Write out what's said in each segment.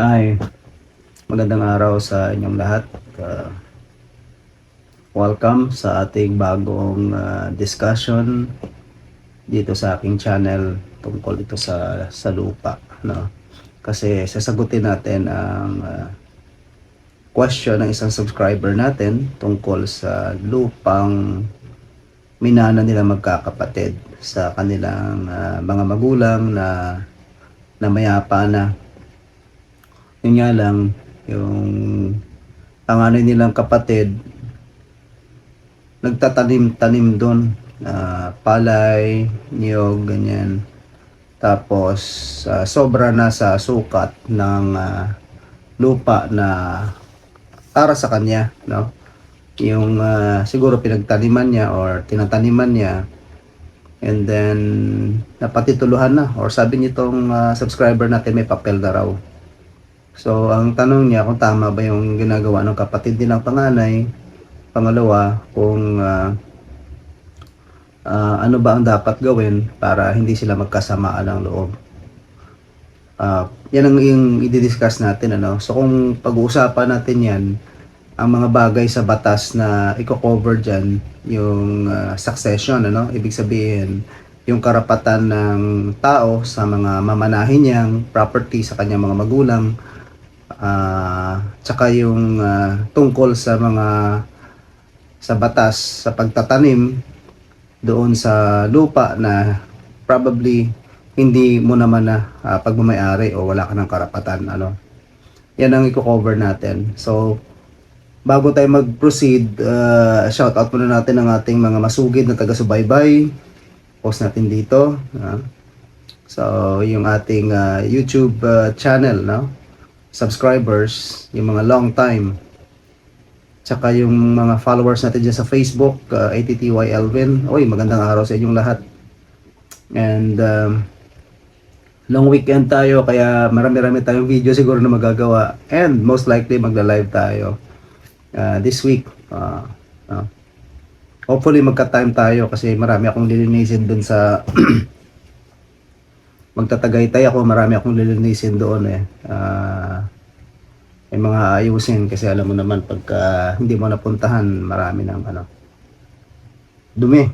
Ay, magandang araw sa inyong lahat. Uh, welcome sa ating bagong uh, discussion dito sa aking channel tungkol ito sa sa lupa, no? Kasi sasagutin natin ang uh, question ng isang subscriber natin tungkol sa lupang minana nila magkakapatid sa kanilang uh, mga magulang na na mayapa na yun nga lang, yung panganay nilang kapatid, nagtatanim-tanim doon, na palay, niyog, ganyan. Tapos, ah, sobra na sa sukat ng ah, lupa na para sa kanya, no? Yung ah, siguro pinagtaniman niya or tinataniman niya, and then napatituluhan na or sabi nitong ah, subscriber natin may papel na raw So, ang tanong niya kung tama ba yung ginagawa ng kapatid din ng panganay. Pangalawa, kung ah, ah, ano ba ang dapat gawin para hindi sila magkasamaan ng loob. Ah, yan ang yung i-discuss natin. Ano? So, kung pag-uusapan natin yan, ang mga bagay sa batas na i-cover dyan, yung ah, succession, ano? ibig sabihin, yung karapatan ng tao sa mga mamanahin niyang property sa kanyang mga magulang, ah tsaka yung ah, tungkol sa mga sa batas sa pagtatanim doon sa lupa na probably hindi mo naman na ah, pagmamayari o wala ka ng karapatan ano. Yan ang i-cover natin. So bago tayo mag-proceed uh, shout out muna natin ang ating mga masugid na taga-subaybay. Post natin dito ah. so yung ating ah, YouTube ah, channel no subscribers, yung mga long time. Tsaka yung mga followers natin dyan sa Facebook, uh, ATTY Elvin. Uy, magandang araw sa inyong lahat. And um, long weekend tayo, kaya marami-rami tayong video siguro na magagawa. And most likely magla-live tayo uh, this week. Uh, uh, hopefully magka-time tayo kasi marami akong lilinisin dun sa magtatagaytay ako, marami akong lilinisin doon eh. Ah, may mga ayusin kasi alam mo naman pagka hindi mo napuntahan, marami ng ano, dumi.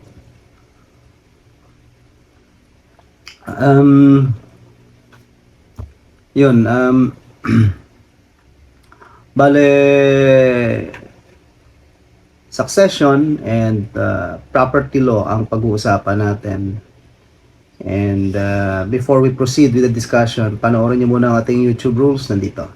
Um, yun, um, bale, succession and uh, property law ang pag-uusapan natin. And uh, before we proceed with the discussion, panoorin niyo muna ang ating YouTube rules nandito.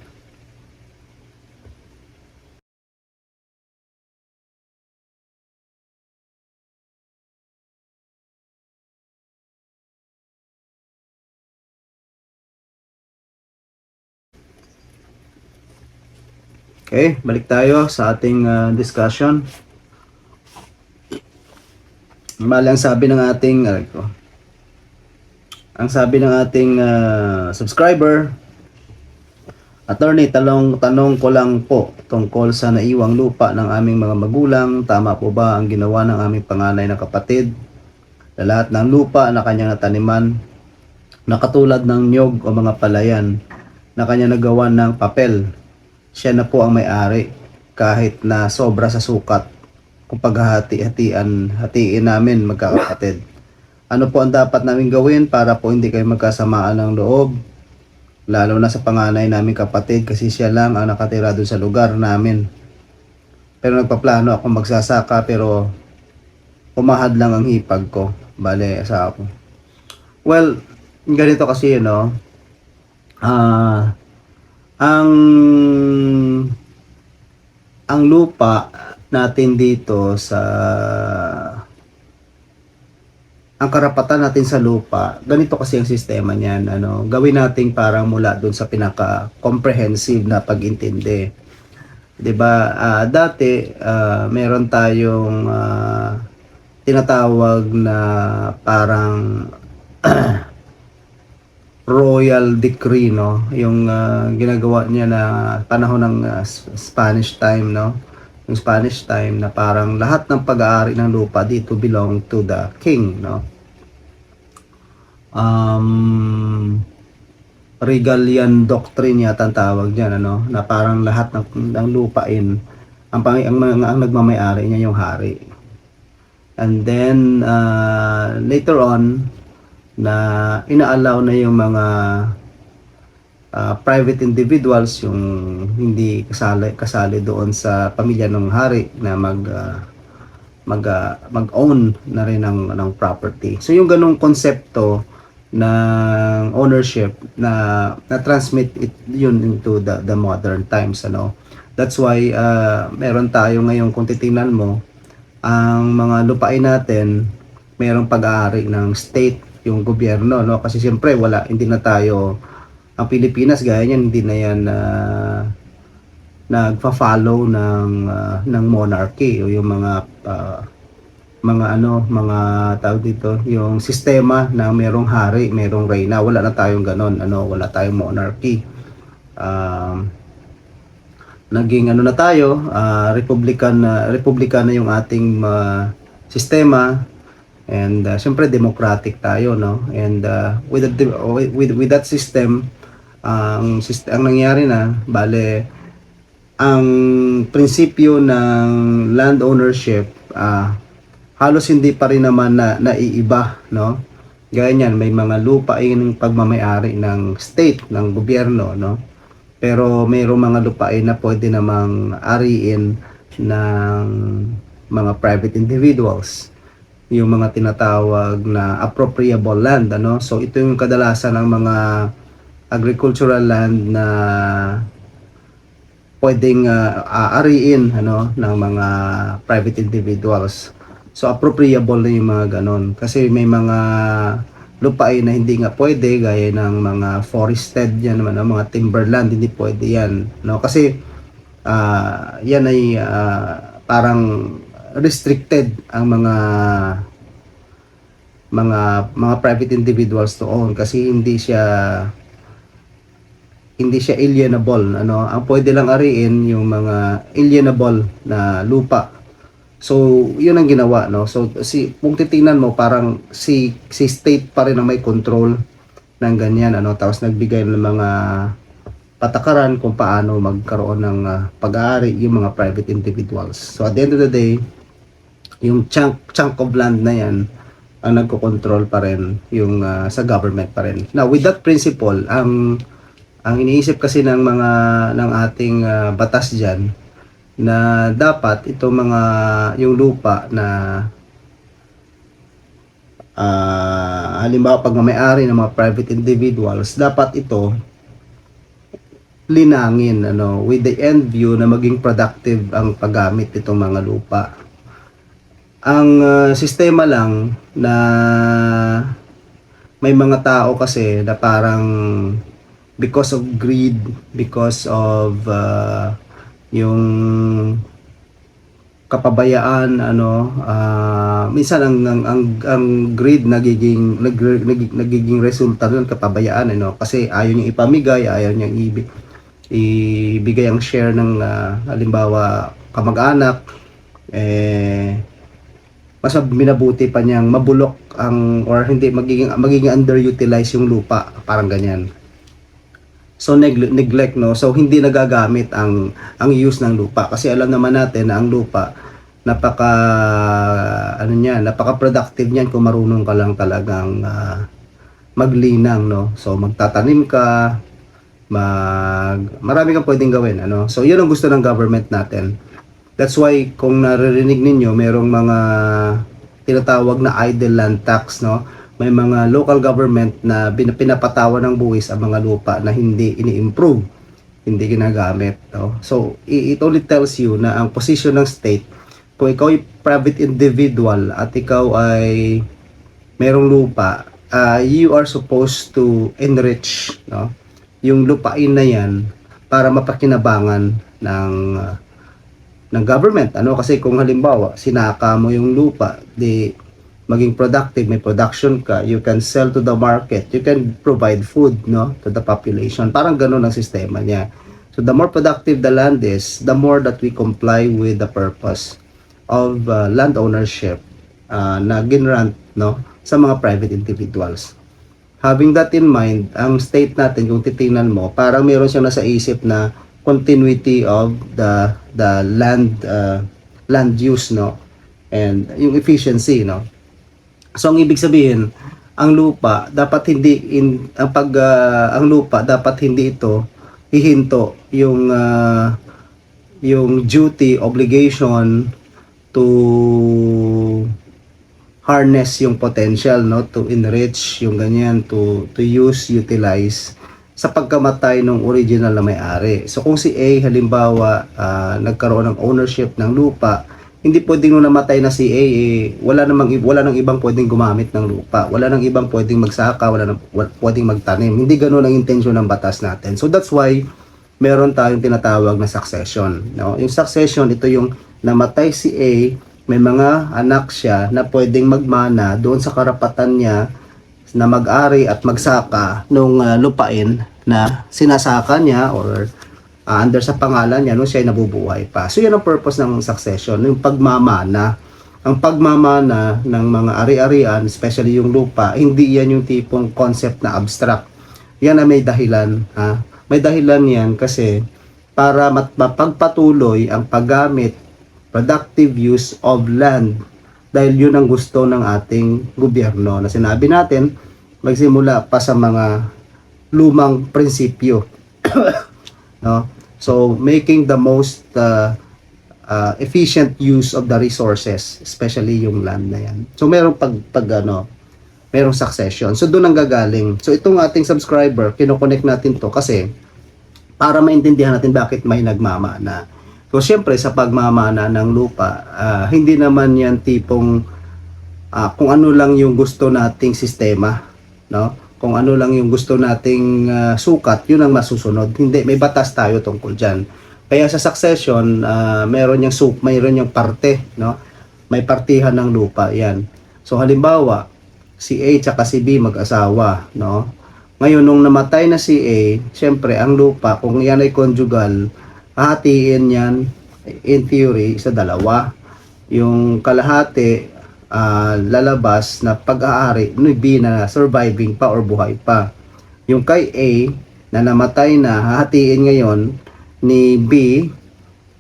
Okay, balik tayo sa ating uh, discussion. Mali ang sabi ng ating, aray ko, ang sabi ng ating uh, subscriber, Attorney, talong, tanong ko lang po tungkol sa naiwang lupa ng aming mga magulang. Tama po ba ang ginawa ng aming panganay na kapatid? Na lahat ng lupa na kanyang nataniman na katulad ng nyog o mga palayan na kanya nagawa ng papel. Siya na po ang may-ari kahit na sobra sa sukat kung paghahati-hatian hatiin namin magkakapatid. Ano po ang dapat namin gawin para po hindi kayo magkasamaan ng loob? Lalo na sa panganay namin kapatid kasi siya lang ang nakatira doon sa lugar namin. Pero nagpaplano ako magsasaka pero umahad lang ang hipag ko. Bale, sa ako. Well, ganito kasi yun, no? Ah, ang ang lupa natin dito sa ang karapatan natin sa lupa, ganito kasi ang sistema niyan, ano, gawin natin parang mula doon sa pinaka comprehensive na pag-intindi. 'Di ba? Ah, dati ah, meron tayong ah, tinatawag na parang royal decree no yung ah, ginagawa niya na panahon ng ah, Spanish time no yung Spanish time na parang lahat ng pag-aari ng lupa dito belong to the king no? Um regalian doctrine yata ang tawag diyan ano? Na parang lahat ng, ng lupain ang pang ang, ang, ang nagmamay-ari niya yung hari. And then uh, later on na inaalaw na yung mga uh, private individuals yung hindi kasali kasali doon sa pamilya ng hari na mag uh, mag uh, mag-own na rin ng ng property. So yung ganung konsepto ng ownership na na transmit it yun into the the modern times ano. That's why uh, meron tayo ngayon kung titingnan mo ang mga lupain natin mayroong pag-aari ng state yung gobyerno no kasi siyempre wala hindi na tayo ang Pilipinas gaya niyan hindi na yan uh, nagfa-follow ng uh, ng monarchy o yung mga uh, mga ano mga tawag dito yung sistema na merong hari merong reyna. Wala na tayong ganon ano wala tayong monarchy. Um, naging ano na tayo uh, republican uh, republican na yung ating uh, sistema. And uh, syempre democratic tayo no? And uh, with, the, with with that system ang system ang nangyari na bale ang prinsipyo ng land ownership uh, halos hindi pa rin naman na naiiba no? Gaya niyan may mga lupa yung pagmamayari ng state ng gobyerno no? Pero mayroong mga lupain na pwede namang ariin ng mga private individuals. Yung mga tinatawag na appropriable land ano? So ito yung kadalasan ng mga agricultural land na pwedeng uh, aariin ano ng mga private individuals. So appropriable na yung mga ganon. Kasi may mga lupain na hindi nga pwede gaya ng mga forested yan naman mga timberland hindi pwede yan no? Kasi uh, yan ay uh, parang restricted ang mga mga mga private individuals to own kasi hindi siya hindi siya alienable ano ang pwede lang ariin yung mga alienable na lupa So, yun ang ginawa, no? So, si, kung titingnan mo, parang si, si state pa rin ang may control ng ganyan, ano? Tapos nagbigay ng mga patakaran kung paano magkaroon ng uh, pag-aari yung mga private individuals. So, at the end of the day, yung chunk, chunk of land na yan, ang nagko-control pa rin yung uh, sa government pa rin. Now, with that principle, ang ang iniisip kasi ng mga ng ating uh, batas diyan na dapat itong mga yung lupa na uh, halimbawa pag may-ari ng mga private individuals dapat ito linangin ano with the end view na maging productive ang paggamit nitong mga lupa. Ang uh, sistema lang na may mga tao kasi na parang because of greed because of uh, yung kapabayaan ano uh, minsan ang ang ang, ang greed nagiging nag, nag, nagiging resulta ng kapabayaan ano kasi ayaw niya ipamigay ayaw niya ibig ibigay ang share ng uh, halimbawa kamag-anak eh mas minabuti pa niyang mabulok ang or hindi magiging magiging underutilized yung lupa parang ganyan So neg- neglect no. So hindi nagagamit ang ang use ng lupa kasi alam naman natin na ang lupa napaka ano niya, napaka productive niyan kung marunong ka lang talagang uh, maglinang no. So magtatanim ka, mag marami kang pwedeng gawin ano. So 'yun ang gusto ng government natin. That's why kung naririnig ninyo merong mga tinatawag na idle land tax no may mga local government na pinapatawan ng buwis ang mga lupa na hindi ini-improve, hindi ginagamit. No? So, it only tells you na ang position ng state, kung ikaw ay private individual at ikaw ay merong lupa, uh, you are supposed to enrich no? yung lupain na yan para mapakinabangan ng uh, ng government. Ano kasi kung halimbawa sinaka mo yung lupa, di maging productive, may production ka, you can sell to the market, you can provide food no to the population. Parang ganun ang sistema niya. So the more productive the land is, the more that we comply with the purpose of uh, land ownership uh, na ginrant no sa mga private individuals. having that in mind, ang state natin, kung titingnan mo, parang meron siyang nasa isip na continuity of the the land uh, land use no and yung efficiency no so ang ibig sabihin ang lupa dapat hindi in ang pag uh, ang lupa dapat hindi ito hihinto yung uh, yung duty obligation to harness yung potential no to enrich yung ganyan to to use utilize sa pagkamatay ng original na may-ari. So kung si A halimbawa ah, nagkaroon ng ownership ng lupa, hindi pwedeng nung namatay na si A eh, wala namang wala nang ibang pwedeng gumamit ng lupa. Wala nang ibang pwedeng magsaka, wala nang pwedeng magtanim. Hindi ganoon ang intensyon ng batas natin. So that's why meron tayong tinatawag na succession, no? Yung succession ito yung namatay si A, may mga anak siya na pwedeng magmana doon sa karapatan niya na mag-ari at magsaka nung ah, lupain na sinasaka niya or ah, under sa pangalan niya nung siya ay nabubuhay pa. So yan ang purpose ng succession, yung pagmamana. Ang pagmamana ng mga ari-arian, especially yung lupa, hindi yan yung tipong concept na abstract. Yan na may dahilan. Ha? May dahilan yan kasi para mapagpatuloy ang paggamit, productive use of land dahil yun ang gusto ng ating gobyerno na sinabi natin magsimula pa sa mga lumang prinsipyo no so making the most uh, uh, efficient use of the resources especially yung land na yan. So merong pag, pag ano merong succession. So doon ang gagaling. So itong ating subscriber kinoconnect natin to kasi para maintindihan natin bakit may nagmamana So, syempre, sa pagmamana ng lupa, ah, hindi naman yan tipong ah, kung ano lang yung gusto nating sistema, no? Kung ano lang yung gusto nating ah, sukat, yun ang masusunod. Hindi, may batas tayo tungkol dyan. Kaya sa succession, ah, meron yung sup, mayroon yung parte, no? May partihan ng lupa, yan. So, halimbawa, si A tsaka si B mag-asawa, no? Ngayon, nung namatay na si A, syempre, ang lupa, kung yan ay conjugal, hahatiin yan in theory sa dalawa. Yung kalahati ah, lalabas na pag-aari ni B na surviving pa or buhay pa. Yung kay A na namatay na hahatiin ngayon ni B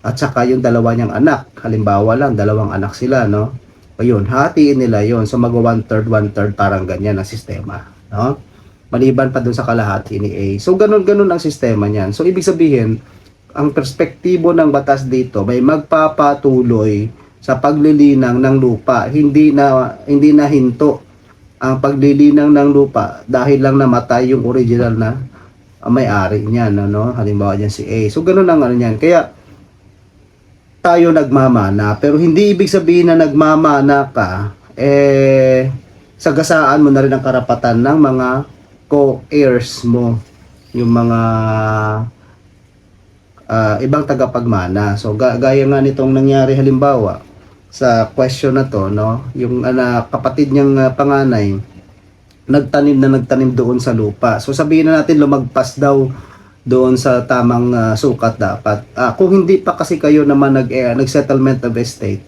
at saka yung dalawa niyang anak. Halimbawa lang, dalawang anak sila, no? Ayun, hahatiin nila yon So mag one third, one third, parang ganyan ang sistema, no? Maliban pa dun sa kalahati ni A. So ganun-ganun ang sistema niyan. So ibig sabihin, ang perspektibo ng batas dito may magpapatuloy sa paglilinang ng lupa. Hindi na hindi na hinto ang paglilinang ng lupa dahil lang namatay yung original na uh, may-ari niyan ano? Halimbawa diyan si A so ganun ang ano niyan. Kaya tayo nagmamana. Pero hindi ibig sabihin na nagmamana ka eh sagasaan mo na rin ang karapatan ng mga co-heirs mo yung mga ah, ibang tagapagmana. So ga- gaya nga nitong nangyari halimbawa sa question na to, no, yung anak kapatid niyang ah, panganay nagtanim na nagtanim doon sa lupa. So sabihin na natin lumagpas daw doon sa tamang ah, sukat dapat. Ah, kung hindi pa kasi kayo naman nag eh, nag-settlement of estate,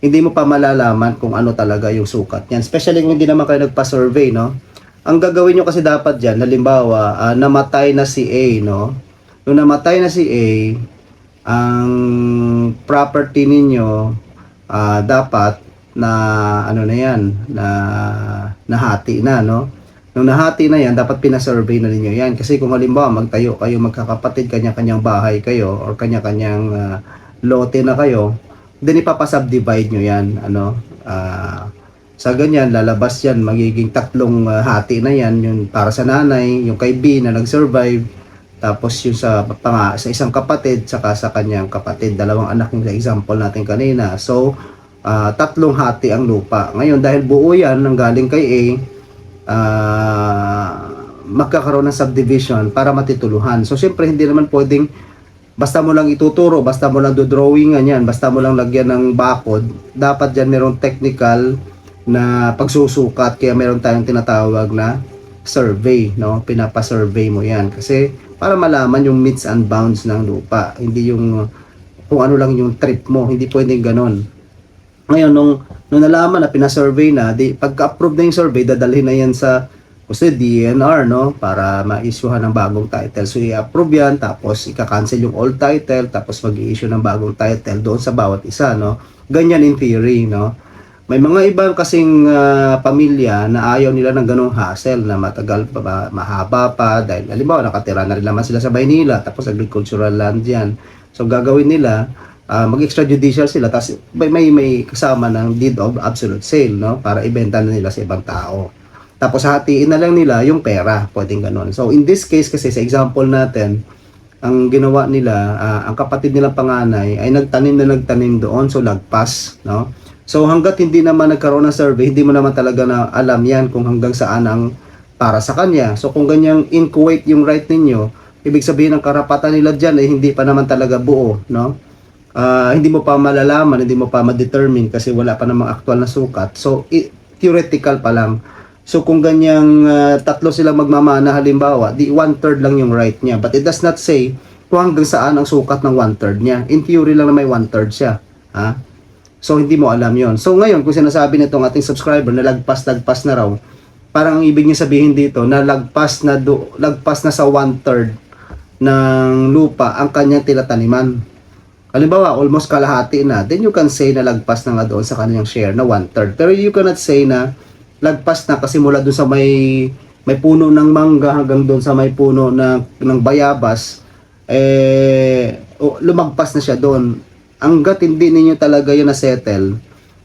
hindi mo pa malalaman kung ano talaga yung sukat niyan. Especially kung hindi naman kayo nagpa-survey, no? Ang gagawin nyo kasi dapat diyan, halimbawa, ah, namatay na si A, no? Nung namatay na si A, ang property ninyo ah, dapat na ano na yan, na nahati na, no? Nung nahati na yan, dapat pinasurvey na ninyo yan. Kasi kung halimbawa magtayo kayo magkakapatid, kanya-kanyang bahay kayo, or kanya-kanyang ah, lote na kayo, then ipapasubdivide nyo yan, ano? Ah, sa ganyan, lalabas yan, magiging tatlong ah, hati na yan, yung para sa nanay, yung kay B na nag-survive, tapos yung sa panga, sa isang kapatid, saka sa kanyang kapatid, dalawang anak yung example natin kanina. So, ah, tatlong hati ang lupa. Ngayon, dahil buo yan, nang galing kay A, ah, magkakaroon ng subdivision para matituluhan. So, syempre, hindi naman pwedeng basta mo lang ituturo, basta mo lang do-drawingan yan, basta mo lang lagyan ng bakod, dapat dyan merong technical na pagsusukat, kaya meron tayong tinatawag na survey, no? Pinapa-survey mo yan. Kasi para malaman yung meets and bounds ng lupa, hindi yung kung ano lang yung trip mo, hindi pwedeng ganon. Ngayon, nung, nung nalaman na pinasurvey na, di, pagka-approve na yung survey, dadalhin na yan sa gusto DNR, no? Para ma-issuehan ng bagong title. So, i-approve yan, tapos ika-cancel yung old title, tapos mag-i-issue ng bagong title doon sa bawat isa, no? Ganyan in theory, no? May mga ibang kasing ah, pamilya na ayaw nila ng ganong hassle na matagal pa ba, mahaba pa dahil halimbawa nakatira na rin naman sila sa Maynila tapos agricultural land yan. So gagawin nila ah, mag-extrajudicial sila tapos may, may may kasama ng deed of absolute sale no para ibenta na nila sa ibang tao. Tapos hatiin na lang nila yung pera, pwedeng ganun. So in this case kasi sa example natin, ang ginawa nila, ah, ang kapatid nilang panganay ay nagtanim na nagtanim doon so lagpas, no? So hanggat hindi naman nagkaroon ng survey, hindi mo naman talaga na alam yan kung hanggang saan ang para sa kanya. So kung ganyang inchoate yung right ninyo, ibig sabihin ang karapatan nila dyan ay hindi pa naman talaga buo, no? Ah, hindi mo pa malalaman, hindi mo pa ma-determine kasi wala pa namang actual na sukat. So i- theoretical pa lang. So kung ganyang ah, tatlo silang magmamana halimbawa, di one-third lang yung right niya. But it does not say kung hanggang saan ang sukat ng one-third niya. In theory lang na may one-third siya. Ha? So hindi mo alam yon. So ngayon, kung sinasabi nitong ating subscriber na lagpas-lagpas na raw, parang ang ibig niya sabihin dito na lagpas na do, lagpas na sa one-third ng lupa ang kanyang tinataniman. Halimbawa, almost kalahati na, then you can say na lagpas na nga doon sa kanyang share na one-third. Pero you cannot say na lagpas na kasi mula doon sa may may puno ng mangga hanggang doon sa may puno na, ng bayabas, eh, lumagpas na siya doon. Hanggat hindi ninyo talaga yun na-settle,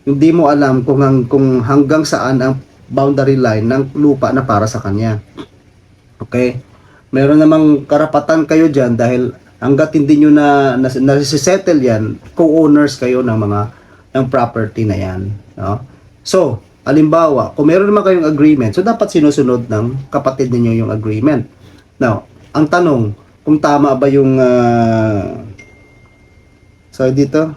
hindi mo alam kung, hang, kung hanggang saan ang boundary line ng lupa na para sa kanya. Okay? Meron namang karapatan kayo dyan dahil hanggat hindi nyo na, na, nasisettle yan, co-owners kayo ng mga ng property na yan. No? So, halimbawa, kung meron naman kayong agreement, so dapat sinusunod ng kapatid ninyo yung agreement. Now, ang tanong, kung tama ba yung ah, so dito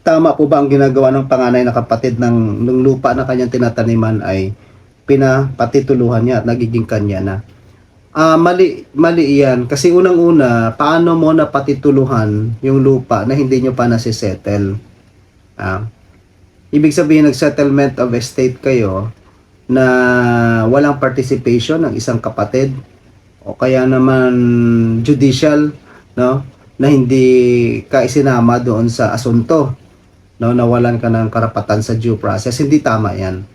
tama po ba ang ginagawa ng panganay na kapatid ng, ng lupa na kanyang tinataniman ay pinapatituluhan niya at nagiging kanya na. Ah, mali mali 'yan kasi unang-una, paano mo napatituluhan yung lupa na hindi nyo pa nasisettle? Ah. Ibig sabihin nag-settlement of estate kayo na walang participation ng isang kapatid o kaya naman judicial, no? Na hindi ka isinama doon sa asunto no nawalan ka ng karapatan sa due process hindi tama yan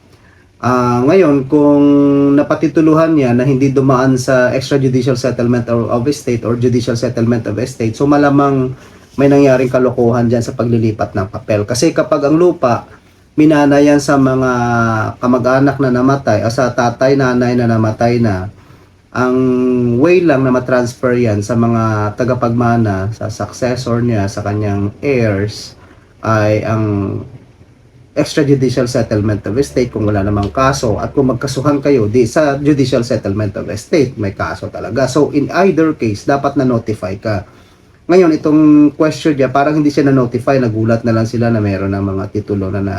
Ah, ngayon kung napatituluhan niya na hindi dumaan sa extrajudicial settlement of estate or judicial settlement of estate so malamang may nangyaring kalokohan diyan sa paglilipat ng papel kasi kapag ang lupa minana yan sa mga kamag-anak na namatay o sa tatay nanay na namatay na. Ang way lang na matransfer yan sa mga tagapagmana sa successor niya sa kanyang heirs ay ang extrajudicial settlement of estate kung wala namang kaso. At kung magkasuhan kayo di sa judicial settlement of estate may kaso talaga. So in either case dapat na notify ka. Ngayon itong question niya parang hindi siya na notify nagulat na lang sila na mayroon ng mga titulo na, na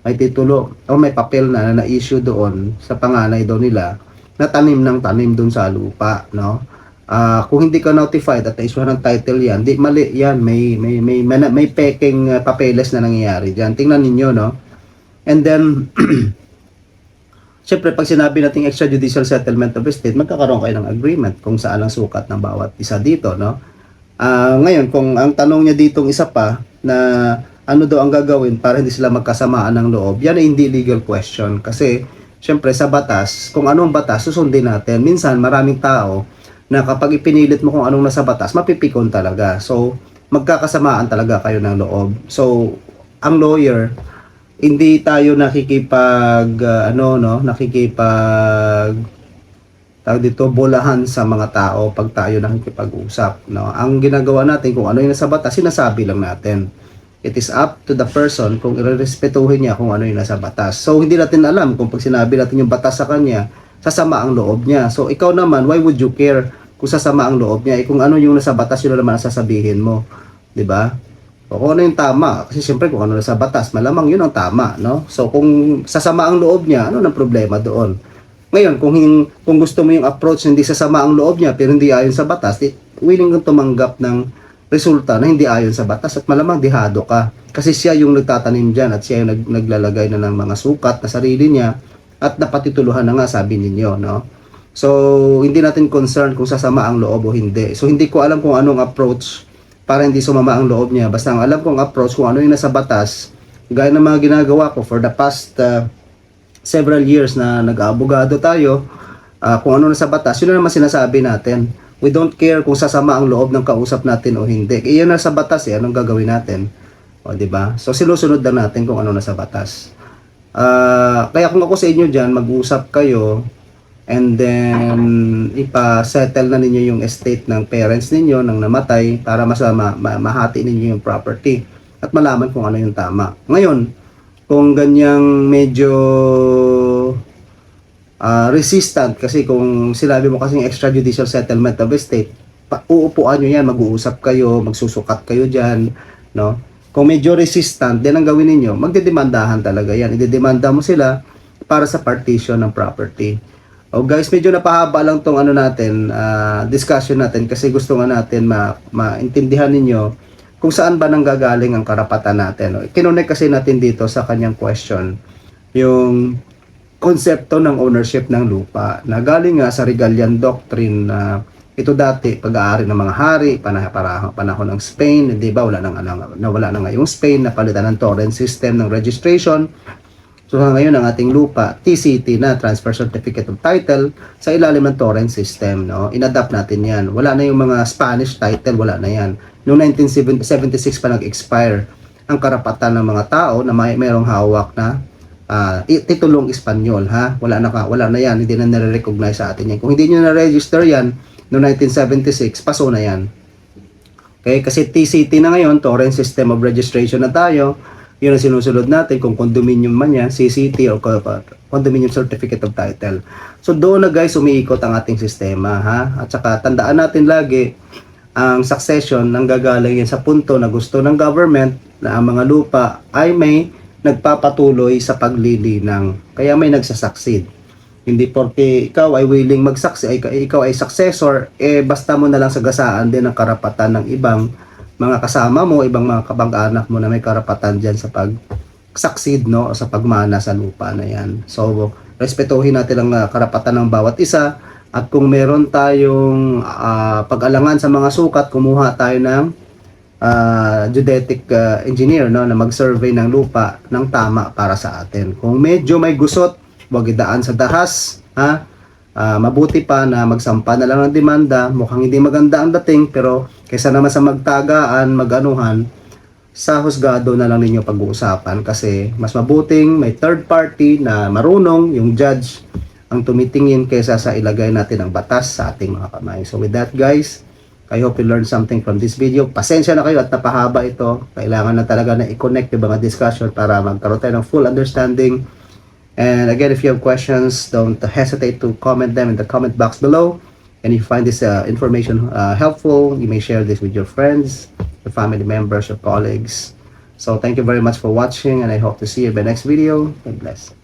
may titulo o may papel na na issue doon sa panganay daw nila na tanim ng tanim doon sa lupa no Ah, kung hindi ka notified at na-issue ng title yan, di mali yan, may may may may, may peking uh, papeles na nangyayari diyan. Tingnan ninyo, no? And then Siyempre, pag sinabi nating extrajudicial settlement of estate, magkakaroon kayo ng agreement kung saan ang sukat ng bawat isa dito, no? Ah, ngayon, kung ang tanong niya ditong isa pa na ano daw ang gagawin para hindi sila magkasamaan ng loob, yan ay hindi legal question kasi siyempre sa batas, kung anong batas, susundin natin. Minsan, maraming tao na kapag ipinilit mo kung anong nasa batas, mapipikon talaga. So, magkakasamaan talaga kayo ng loob. So, ang lawyer, hindi tayo nakikipag uh, ano no, nakikipag tawag dito bolahan sa mga tao pag tayo nakikipag-usap, no. Ang ginagawa natin kung ano yung nasa batas, sinasabi lang natin. It is up to the person kung irerespetuhin niya kung ano yung nasa batas. So, hindi natin alam kung pag sinabi natin yung batas sa kanya, sasama ang loob niya. So, ikaw naman, why would you care kung sasama ang loob niya? Eh, kung ano yung nasa batas, yun na naman sasabihin mo. ba? O kung ano yung tama, kasi siyempre kung ano nasa batas, malamang yun ang tama, no? So kung sasama ang loob niya, ano nang problema doon? Ngayon, kung kung gusto mo yung approach hindi sasama ang loob niya pero hindi ayon sa batas, willing kang tumanggap ng resulta na hindi ayon sa batas at malamang dihado ka. Kasi siya yung nagtatanim dyan at siya yung nag, naglalagay na ng mga sukat na sarili niya at napatituluhan na nga sabi ninyo, no? So, hindi natin concern kung sasama ang loob o hindi. So, hindi ko alam kung anong approach para hindi sumama ang loob niya. Basta ang alam kong approach kung ano yung nasa batas, gaya ng mga ginagawa ko for the past uh, several years na nag-aabogado tayo, ah, kung ano nasa batas, yun na naman sinasabi natin. We don't care kung sasama ang loob ng kausap natin o hindi. Iyon na sa batas eh, anong gagawin natin? O, di ba? So, sinusunod lang natin kung ano nasa batas. Ah, kaya kung ako sa inyo dyan, mag-usap kayo and then ipa-settle na ninyo yung estate ng parents ninyo nang namatay para masama ma- mahati ninyo yung property at malaman kung ano yung tama. Ngayon, kung ganyang medyo ah, resistant kasi kung sinabi mo kasing extrajudicial settlement of estate, uupuan nyo yan, mag-uusap kayo, magsusukat kayo dyan, no? Kung medyo resistant, din ang gawin ninyo, magdidemandahan talaga yan. Idedemanda mo sila para sa partition ng property. Oh guys, medyo napahaba lang tong ano natin, ah, discussion natin kasi gusto nga natin ma maintindihan ninyo kung saan ba nanggagaling ang karapatan natin. No? Kinonek kasi natin dito sa kanyang question yung konsepto ng ownership ng lupa na galing nga sa Regalian Doctrine na ito dati pag-aari ng mga hari panah para panahon ng Spain di ba wala nang nawala na ngayong Spain napalitan ng torrent system ng registration So ngayon ang ating lupa, TCT na, Transfer Certificate of Title, sa ilalim ng torrent system. No? Inadapt natin yan. Wala na yung mga Spanish title, wala na yan. Noong 1976 pa nag-expire ang karapatan ng mga tao na may merong hawak na i- titulong Espanyol. Ha? Wala na, ka, wala na yan, hindi na nare-recognize sa atin yan. Kung hindi nyo na-register yan, noong 1976, paso na yan. Okay, kasi TCT na ngayon, Torrent System of Registration na tayo. Yun ang sinusunod natin kung condominium man yan, CCT co- Condominium Certificate of Title. So doon na guys umiikot ang ating sistema ha. At saka tandaan natin lagi ang succession nang gagaling yan sa punto na gusto ng government na ang mga lupa ay may nagpapatuloy sa paglilinang. Kaya may nagsasucceed. Hindi porke ikaw ay willing mag-succeed, ay, ikaw ay successor, eh basta mo na lang sagasaan din ang karapatan ng ibang mga kasama mo, ibang mga kabang-anak mo na may karapatan dyan sa pag succeed no sa pagmana sa lupa na yan. So respetuhin natin ang ah, karapatan ng bawat isa at kung meron tayong ah, pag-alangan sa mga sukat, kumuha tayo ng ah, geodetic ah, engineer no na mag-survey ng lupa ng tama para sa atin. Kung medyo may gusot, wag idaan sa dahas, ha? Ah, mabuti pa na magsampa na lang ng demanda, mukhang hindi maganda ang dating pero kaysa naman sa magtagaan, maganuhan, sa husgado na lang ninyo pag-uusapan kasi mas mabuting may third party na marunong yung judge ang tumitingin kaysa sa ilagay natin ang batas sa ating mga kamay. So with that guys, I hope you learned something from this video. Pasensya na kayo at napahaba ito. Kailangan na talaga na i-connect yung mga discussion para magkaroon tayo ng full understanding. And again, if you have questions, don't hesitate to comment them in the comment box below. And if you find this uh, information uh, helpful, you may share this with your friends, your family members, your colleagues. So thank you very much for watching and I hope to see you in the next video. God bless.